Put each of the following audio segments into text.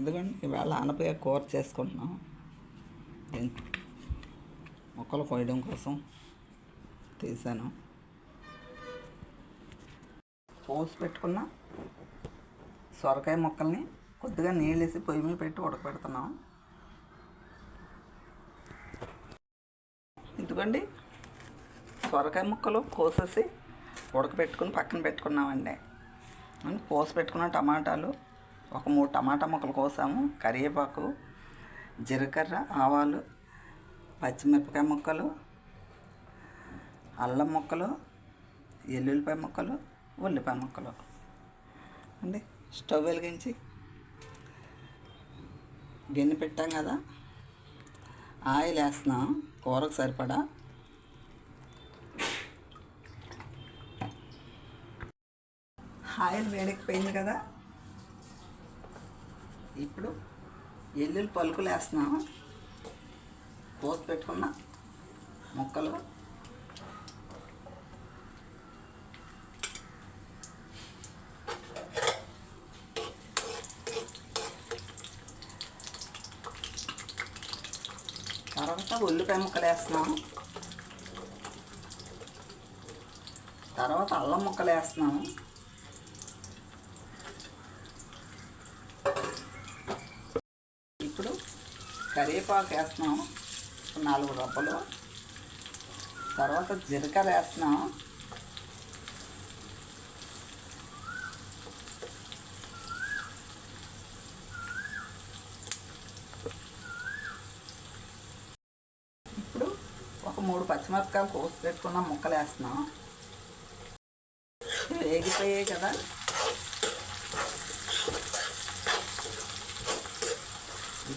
ఎందుకంటే ఇవాళ ఆనపకాయ కూర చేసుకుంటున్నాం. మొక్కలు కోయడం కోసం తీసాను. పోసి పెట్టుకున్న సొరకాయ ముక్కల్ని కొద్దిగా నీళ్ళు వేసి పొయ్యి మీద పెట్టి ఉడకపెడుతున్నాం. ఎందుకండి సొరకాయ ముక్కలు కోసేసి ఉడకపెట్టుకుని పక్కన పెట్టుకున్నామండి. పోసి పెట్టుకున్న టమాటాలు ఒక మూడు టమాటా ముక్కలు కోసాము కరివేపాకు జీలకర్ర ఆవాలు పచ్చిమిరపకాయ ముక్కలు అల్లం ముక్కలు ఎల్లుల్లిపాయ ముక్కలు ఉల్లిపాయ ముక్కలు. అండి స్టవ్ వెలిగించి గిన్నె పెట్టాం కదా ఆయిల్ వేస్తున్నాం కూరకు సరిపడా. ఆయిల్ వేడెక్కిపోయింది కదా ఇప్పుడు ఎల్లుల్లి పలుకులు వేస్తున్నాము. కోసి పెట్టుకున్న ముక్కలు. తర్వాత ఉల్లిపాయ ముక్కలు వేస్తున్నాము. తర్వాత అల్లం ముక్కలు వేస్తున్నాము ఇప్పుడు కరివేపాకు వేస్తున్నాం. నాలుగు రబ్బలు. తర్వాత జీలకర్ర వేస్తున్నాం. ఇప్పుడు ఒక మూడు పచ్చిమిరపకాయలు కోసి పెట్టుకున్న ముక్కలు వేస్తున్నాం. వేగిపోయాయి కదా.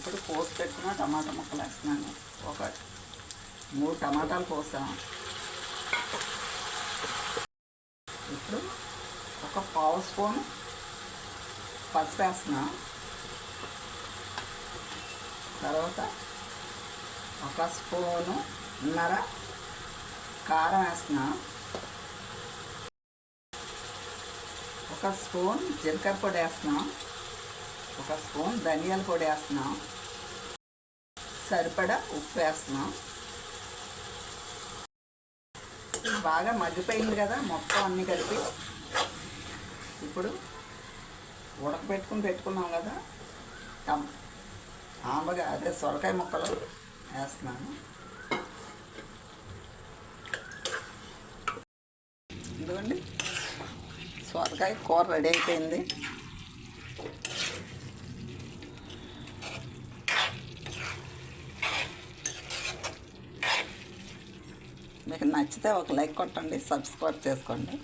ఇప్పుడు కోసి పెట్టుకున్న టమాటా ముక్కలు వేస్తున్నాను. ఒక మూడు టమాటాలు కోసాం ఇప్పుడు ఒక పావు స్పూన్ పసుపు వేస్తున్నా. తర్వాత ఒక స్పూను ఉన్నర కారం వేస్తున్నా. ఒక స్పూన్ జీలకర్ర పొడి వేస్తున్నాం. ఒక స్పూన్ ధనియాల పొడి వేస్తున్నాం. సరిపడా ఉప్పు వేస్తున్నాం. బాగా మగ్గిపోయింది కదా మొత్తం అన్నీ కలిపి. ఇప్పుడు ఉడకబెట్టుకుని పెట్టుకున్నాం కదా టమ్ ఆంబగా అదే సొరకాయ ముక్కలు వేస్తున్నాను. ఇదిగోండి సొరకాయ కూర రెడీ అయిపోయింది. మీకు నచ్చితే ఒక లైక్ కొట్టండి సబ్స్క్రైబ్ చేసుకోండి.